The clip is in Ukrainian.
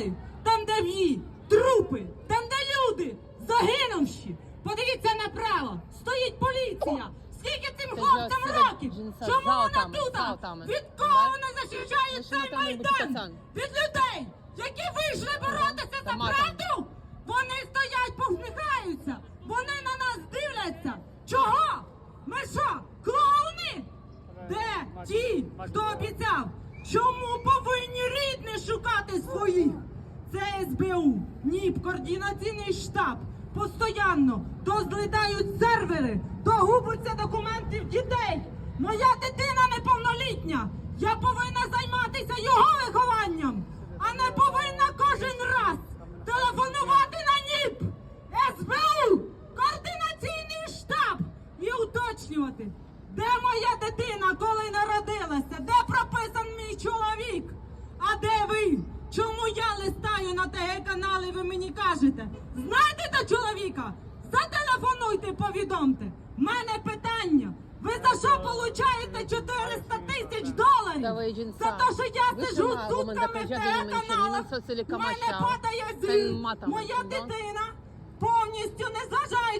канали, там, де в'ї, трупи, там, де люди, загинувші. Подивіться направо, стоїть поліція. Скільки цим хлопцям років? Чому вона тут? Від кого вона захищає цей майдан? Від людей, які вийшли боротися за правду. Вони стоять, повсміхаються. Вони на нас дивляться. Чого? Ми що, клоуни? Де ті, хто обіцяв? Чому повинні шукати своїх? Це СБУ, НІП, координаційний штаб. Постоянно то злітають сервери, то губляться документів дітей. Моя дитина неповнолітня. Я повинна займатися його вихованням, а не повинна кожен раз телефонувати на НІП, СБУ, координаційний штаб і уточнювати, де моя дитина, коли народилася, де прописан мій чоловік, а де ви? Чому я листаю на ТГ канали, ви мені кажете? Знаєте та чоловіка? Зателефонуйте, повідомте. В мене питання. Ви за що получаєте 400 тисяч доларів? За те, що я сижу сутками в ТГ каналах. мене падає Це Моя дитина повністю не на